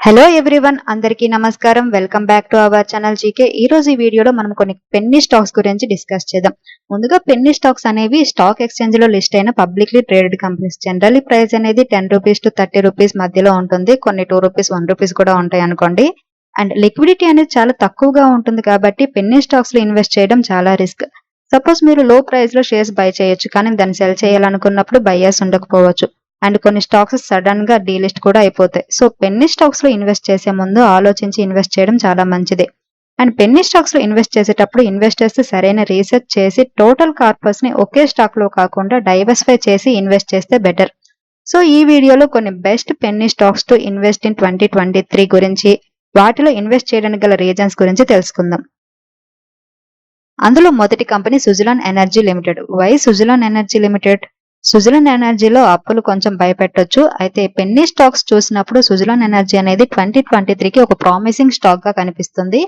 Hello everyone అందరికీ నమస్కారం. Welcome back to our channel GK ఈ రోజు ఈ వీడియోలో మనం కొన్ని పెన్నీ స్టాక్స్ గురించి డిస్కస్ చేద్దాం. ముందుగా పెన్నీ స్టాక్స్ అనేవి స్టాక్ ఎక్స్చేంజ్లో లిస్ట్ అయిన publicly traded companies generally price అనేది ten rupees to thirty rupees మధ్యలో ఉంటుంది. కొన్ని టూ రూపీస్ వన్ రూపీస్ కూడా ఉంటాయి అనుకోండి. అండ్ లిక్విడిటీ అనేది చాలా తక్కువగా ఉంటుంది కాబట్టి పెన్నీ స్టాక్స్లో ఇన్వెస్ట్ చేయడం చాలా రిస్క్ సపోజ్ మీరు లో ప్రైస్లో షేర్స్ బై చేయొచ్చు కానీ దాన్ని సెల్ చేయాలనుకున్నప్పుడు బయ్యర్స్ ఉండకపోవచ్చు. అండ్ కొన్ని స్టాక్స్ సడన్గా డీలిస్ట్ కూడా అయిపోతాయి. సో పెన్ని స్టాక్స్లో ఇన్వెస్ట్ చేసే ముందు ఆలోచించి ఇన్వెస్ట్ చేయడం చాలా మంచిది. అండ్ పెన్ని స్టాక్స్లో ఇన్వెస్ట్ చేసేటప్పుడు ఇన్వెస్టర్స్ సరైన రీసెర్చ్ చేసి టోటల్ కార్పస్ని ఒకే స్టాక్లో కాకుండా డైవర్సిఫై చేసి ఇన్వెస్ట్ చేస్తే బెటర్. సో ఈ వీడియోలో కొన్ని best penny stocks to invest in twenty twenty three గురించి వాటిలో ఇన్వెస్ట్ చేయడానికి గల రీజన్స్ గురించి తెలుసుకుందాం. అందులో మొదటి company Suzlon Energy Limited. Why Suzlon Energy Limited? Suzlon ఎనర్జీలో అప్పులు కొంచెం భయపెట్టొచ్చు. అయితే పెన్నీ స్టాక్స్ చూసినప్పుడు సుజలాన్ ఎనర్జీ అనేది ట్వంటీ ట్వంటీ త్రీకి ఒక ప్రామిసింగ్ స్టాక్గా కనిపిస్తుంది.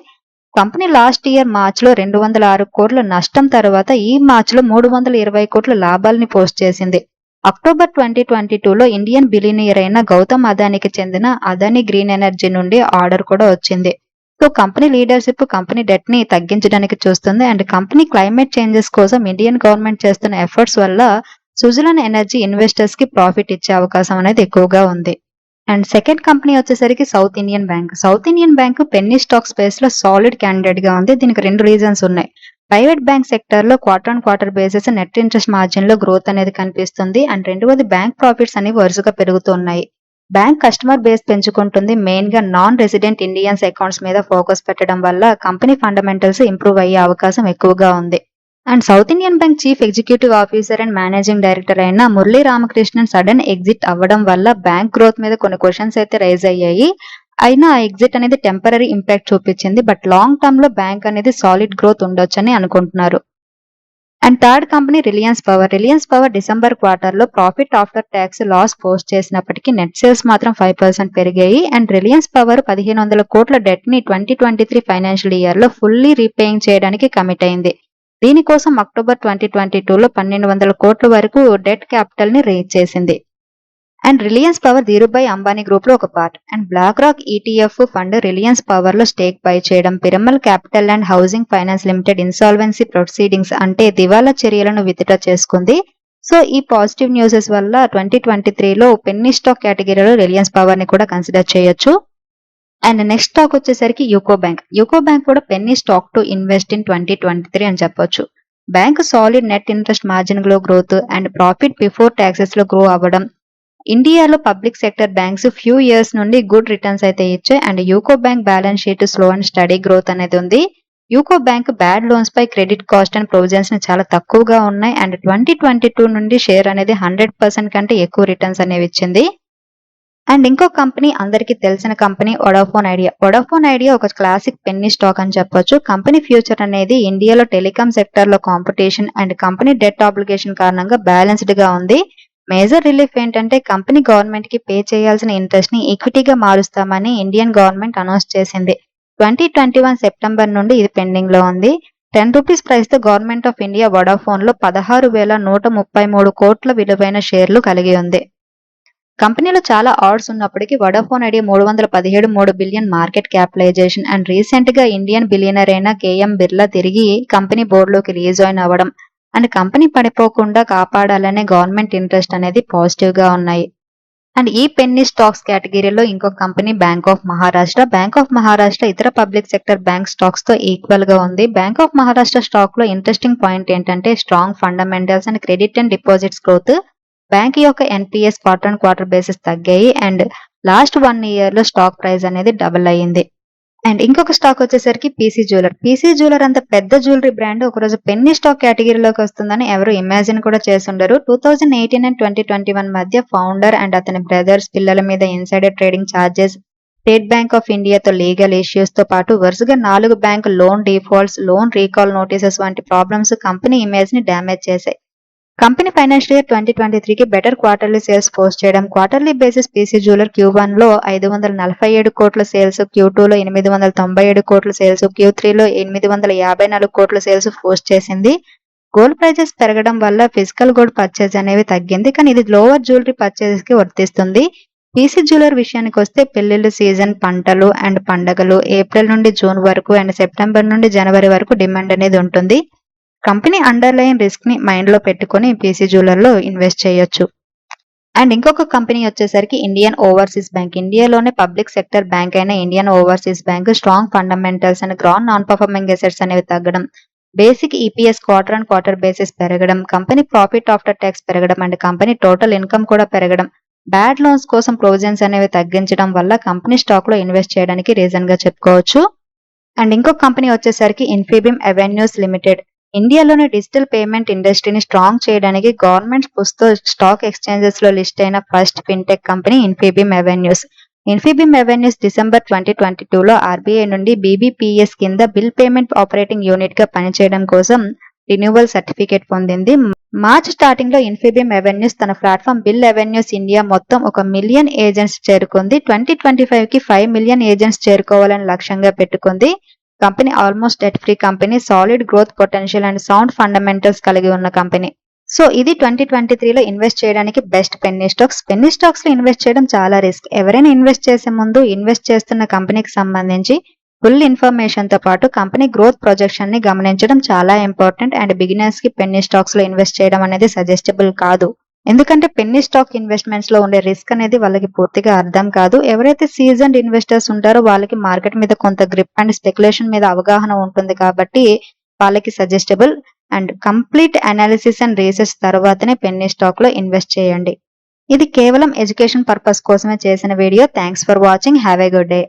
కంపెనీ లాస్ట్ ఇయర్ మార్చ్లో రెండు వందల ఆరు కోట్ల నష్టం తర్వాత ఈ మార్చ్లో మూడు వందల ఇరవై కోట్ల లాభాలని పోస్ట్ చేసింది. అక్టోబర్ ట్వంటీ ట్వంటీ టూలో ఇండియన్ బిలినియర్ అయిన గౌతమ్ అదానికి చెందిన అదాని గ్రీన్ ఎనర్జీ నుండి ఆర్డర్ కూడా వచ్చింది. సో కంపెనీ లీడర్షిప్ కంపెనీ డెట్ని తగ్గించడానికి చూస్తుంది. అండ్ కంపెనీ క్లైమేట్ చేంజెస్ కోసం ఇండియన్ గవర్నమెంట్ చేస్తున్న ఎఫర్ట్స్ వల్ల సుజలాన్ ఎనర్జీ ఇన్వెస్టర్స్కి ప్రాఫిట్ ఇచ్చే అవకాశం అనేది ఎక్కువగా ఉంది. అండ్ సెకండ్ కంపెనీ వచ్చేసరికి South Indian Bank. South Indian Bank penny stock స్పేస్లో సాలిడ్ క్యాండిడేట్గా ఉంది. దీనికి రెండు రీజన్స్ ఉన్నాయి. ప్రైవేట్ బ్యాంక్ సెక్టర్లో quarter and quarter basis net interest మార్జిన్లో growth అనేది కనిపిస్తుంది. అండ్ రెండవది బ్యాంక్ ప్రాఫిట్స్ అనేవి వరుసగా పెరుగుతున్నాయి. బ్యాంక్ కస్టమర్ బేస్ పెంచుకుంటుంది. మెయిన్గా నాన్ రెసిడెంట్ ఇండియన్స్ అకౌంట్స్ మీద ఫోకస్ పెట్టడం వల్ల కంపెనీ ఫండమెంటల్స్ ఇంప్రూవ్ అయ్యే అవకాశం ఎక్కువగా ఉంది. And South Indian Bank chief executive officer and managing director అయిన మురళీ రామకృష్ణన్ సడన్ ఎగ్జిట్ అవ్వడం వల్ల బ్యాంక్ గ్రోత్ మీద కొన్ని క్వశ్చన్స్ అయితే రైజ్ అయ్యాయి. అయినా ఆ ఎగ్జిట్ అనేది టెంపరీ ఇంపాక్ట్ చూపించింది. బట్ లాంగ్ టర్మ్లో బ్యాంక్ అనేది సాలిడ్ గ్రోత్ ఉండొచ్చని అనుకుంటున్నారు. And third company Reliance Power. Reliance Power December క్వార్టర్లో profit after tax loss post చేసినప్పటికీ నెట్ సేల్స్ మాత్రం ఫైవ్ పర్సెంట్ పెరిగాయి. అండ్ రిలయన్స్ పవర్ పదిహేను వందల కోట్ల డెట్ని ట్వంటీ ట్వంటీ త్రీ ఫైనాన్షియల్ ఇయర్లో ఫుల్లీ రీపేయింగ్ చేయడానికి కమిట్ అయింది. దీనికోసం అక్టోబర్ ట్వంటీ ట్వంటీ టూలో పన్నెండు వందల కోట్ల వరకు డెట్ క్యాపిటల్ని రేజ్ చేసింది. And Reliance Power Dhirubhai Ambani గ్రూప్లో ఒక part. And BlackRock ETF fund Reliance పవర్లో స్టేక్ బై చేయడం Piramal Capital and Housing Finance Limited insolvency proceedings అంటే దివాలా చర్యలను విత్డ్రా చేసుకుంది. సో ఈ పాజిటివ్ న్యూసెస్ వల్ల ట్వంటీ ట్వంటీ త్రీలో పెన్నీ స్టాక్ కేటగిరీలో రిలయన్స్ పవర్ని కూడా కన్సిడర్ చేయొచ్చు. అండ్ నెక్స్ట్ స్టాక్ వచ్చేసరికి యూకో బ్యాంక్ యూకో బ్యాంక్ కూడా penny stock to invest in twenty twenty three అని చెప్పొచ్చు. బ్యాంక్ సాలిడ్ నెట్ ఇంట్రెస్ట్ మార్జిన్లో గ్రోత్ అండ్ ప్రాఫిట్ బిఫోర్ ట్యాక్సెస్లో గ్రో అవ్వడం. ఇండియాలో public sector banks few years నుండి గుడ్ రిటర్న్స్ అయితే ఇచ్చాయి. And UCO Bank balance sheet slow and steady growth అనేది ఉంది. యూకో బ్యాంక్ బ్యాడ్ లోన్స్ పై క్రెడిట్ కాస్ట్ అండ్ ప్రొవిజన్స్ చాలా తక్కువగా ఉన్నాయి. అండ్ ట్వంటీ ట్వంటీ టూ నుండి షేర్ అనేది హండ్రెడ్ పర్సెంట్ కంటే ఎక్కువ రిటర్న్స్ అనేవి ఇచ్చింది. అండ్ ఇంకో కంపెనీ అందరికీ తెలిసిన company Vodafone Idea. Vodafone Idea ఒక క్లాసిక్ పెన్నీ స్టాక్ అని చెప్పొచ్చు. కంపెనీ ఫ్యూచర్ అనేది ఇండియాలో టెలికాం సెక్టర్లో competition and company debt obligation కారణంగా బ్యాలెన్స్డ్గా ఉంది. మేజర్ రిలీఫ్ ఏంటంటే కంపెనీ గవర్నమెంట్కి పే చేయాల్సిన ఇంట్రెస్ట్ని ఈక్విటీగా మారుస్తామని ఇండియన్ గవర్నమెంట్ అనౌన్స్ చేసింది. ట్వంటీ ట్వంటీ వన్ సెప్టెంబర్ నుండి ఇది పెండింగ్లో ఉంది. టెన్ రూపీస్ ప్రైస్తో గవర్నమెంట్ ఆఫ్ ఇండియా వడాఫోన్లో పదహారు వేల నూట ముప్పై మూడు కోట్ల విలువైన షేర్లు కలిగి ఉంది. కంపెనీలో చాలా ఆర్డ్స్ ఉన్నప్పటికీ వడాఫోన్ ఐడియా మూడు వందల పదిహేడు మూడు బిలియన్ మార్కెట్ క్యాపిటలైజేషన్ అండ్ రీసెంట్గా ఇండియన్ బిలియనర్ అయిన కేఎం బిర్లా తిరిగి కంపెనీ బోర్డులోకి రీజాయిన్ అవ్వడం. అండ్ కంపెనీ పడిపోకుండా కాపాడాలనే గవర్నమెంట్ ఇంట్రెస్ట్ అనేది పాజిటివ్గా ఉన్నాయి. అండ్ ఈ పెన్నీ స్టాక్స్ కేటగిరీలో ఇంకో company Bank of Maharashtra Bank of Maharashtra ఇతర పబ్లిక్ సెక్టర్ బ్యాంక్ స్టాక్స్తో ఈక్వల్గా ఉంది. బ్యాంక్ ఆఫ్ మహారాష్ట్ర స్టాక్లో ఇంట్రెస్టింగ్ పాయింట్ ఏంటంటే strong fundamentals and credit and deposits growth bank యొక్క NPAs quarter and quarter basis తగ్గాయి అండ్ లాస్ట్ వన్ ఇయర్లో స్టాక్ ప్రైస్ అనేది double అయ్యింది. అండ్ ఇంకొక స్టాక్ వచ్చేసరికి పీసీ జ్యువెలర్. పీసీ జ్యువెలర్ అంత పెద్ద జ్యువెలరీ బ్రాండ్ ఒకరోజు పెన్నీ స్టాక్ కేటగిరీలోకి వస్తుందని ఎవరు ఇమాజిన్ కూడా చేసుండరు two thousand eighteen and twenty twenty one మధ్య ఫౌండర్ అండ్ అతని బ్రదర్స్ పిల్లల మీద insider trading charges state Bank of ఇండియాతో legal ఇష్యూస్తో పాటు వరుసగా నాలుగు bank loan defaults loan recall notices వంటి ప్రాబ్లమ్స్ కంపెనీ ఇమేజ్ని డ్యామేజ్ చేశాయి. Company financial year twenty twenty త్రీకి బెటర్ క్వార్టర్లీ సేల్స్ పోస్ట్ చేయడం. Quarterly basis PC Jeweller Q వన్లో ఐదు వందల నలభై ఏడు కోట్ల సేల్స్ క్యూ టూ లో ఎనిమిది వందల తొంభై ఏడు కోట్ల సేల్స్ క్యూ త్రీలో ఎనిమిది వందల యాభై నాలుగు కోట్ల సేల్స్ పోస్ట్ చేసింది. గోల్డ్ ప్రైజెస్ పెరగడం వల్ల ఫిజికల్ గోల్డ్ పర్చేజ్ అనేవి తగ్గింది. కానీ ఇది లోవర్ జ్యువెలరీ పర్చేజెస్కి వర్తిస్తుంది. పీసీ జ్యువెలర్ విషయానికి వస్తే పెళ్ళిళ్ళు సీజన్ పంటలు అండ్ పండగలు. ఏప్రిల్ నుండి జూన్ వరకు అండ్ సెప్టెంబర్ నుండి జనవరి వరకు డిమాండ్ అనేది ఉంటుంది. కంపెనీ అండర్లైన్ రిస్క్ని మైండ్లో పెట్టుకొని పీసీ జ్యువెలర్ ఇన్వెస్ట్ చేయొచ్చు. అండ్ ఇంకొక కంపెనీ వచ్చేసరికి ఇండియన్ ఓవర్సీస్ బ్యాంక్. ఇండియాలోనే పబ్లిక్ సెక్టర్ బ్యాంక్ అయిన Indian Overseas Bank strong fundamentals and grand non performing assets అనేవి తగ్గడం basic EPS quarter and quarter basis పెరగడం కంపెనీ ప్రాఫిట్ ఆఫ్టర్ ట్యాక్స్ పెరగడం and company total income కూడా పెరగడం. Bad loans కోసం provisions అనేవి తగ్గించడం వల్ల కంపెనీ స్టాక్లో ఇన్వెస్ట్ చేయడానికి రీజన్గా చెప్పుకోవచ్చు. అండ్ ఇంకొక కంపెనీ వచ్చేసరికి ఇన్ఫీబిమ్ అవెన్యూస్ లిమిటెడ్. ఇండియాలోని డిజిటల్ పేమెంట్ ఇండస్ట్రీని స్ట్రాంగ్ చేయడానికి గవర్నమెంట్ పుస్తో స్టాక్ ఎక్స్చేంజెస్లో లిస్ట్ అయిన first fintech company Infibeam Avenues. Infibeam Avenues December twenty twenty టూలో ఆర్బీఐ నుండి బీబీపీఎస్ కింద బిల్ పేమెంట్ ఆపరేటింగ్ యూనిట్గా పనిచేయడం కోసం రిన్యూవల్ సర్టిఫికేట్ పొందింది. మార్చ్ స్టార్టింగ్లో ఇన్ఫీబీమ్ ఎవెన్యూస్ తన ప్లాట్ఫామ్ బిల్ ఎవెన్యూస్ ఇండియా మొత్తం ఒక మిలియన్ ఏజెంట్స్ చేరుకుంది. ట్వంటీ ట్వంటీ ఫైవ్కి ఫైవ్ మిలియన్ ఏజెంట్స్ చేరుకోవాలని లక్ష్యంగా పెట్టుకుంది. Company almost debt free company solid growth potential and sound fundamentals కలిగి ఉన్న కంపెనీ. సో ఇది ట్వంటీ ట్వంటీ త్రీలో ఇన్వెస్ట్ చేయడానికి బెస్ట్ పెన్నీ స్టాక్స్ పెన్నీ స్టాక్స్లో ఇన్వెస్ట్ చేయడం చాలా రిస్క్ ఎవరైనా ఇన్వెస్ట్ చేసే ముందు ఇన్వెస్ట్ చేస్తున్న కంపెనీకి సంబంధించి ఫుల్ ఇన్ఫర్మేషన్తో పాటు కంపెనీ గ్రోత్ ప్రొజెక్షన్ని గమనించడం చాలా ఇంపార్టెంట్ అండ్ బిగినర్స్కి పెన్నీ స్టాక్స్లో ఇన్వెస్ట్ చేయడం అనేది సజెస్టబుల్ కాదు. ఎందుకంటే పెన్నీ స్టాక్ ఇన్వెస్ట్మెంట్స్లో ఉండే రిస్క్ అనేది వాళ్ళకి పూర్తిగా అర్థం కాదు. ఎవరైతే సీజన్డ్ ఇన్వెస్టర్స్ ఉంటారో వాళ్ళకి మార్కెట్ మీద కొంత గ్రిప్ అండ్ స్పెక్యులేషన్ మీద అవగాహన ఉంటుంది కాబట్టి వాళ్ళకి suggestable. And complete analysis and research తర్వాతనే పెన్నీ స్టాక్లో ఇన్వెస్ట్ చేయండి. ఇది కేవలం ఎడ్యుకేషన్ పర్పస్ కోసమే చేసిన video. Thanks for watching. Have a good day.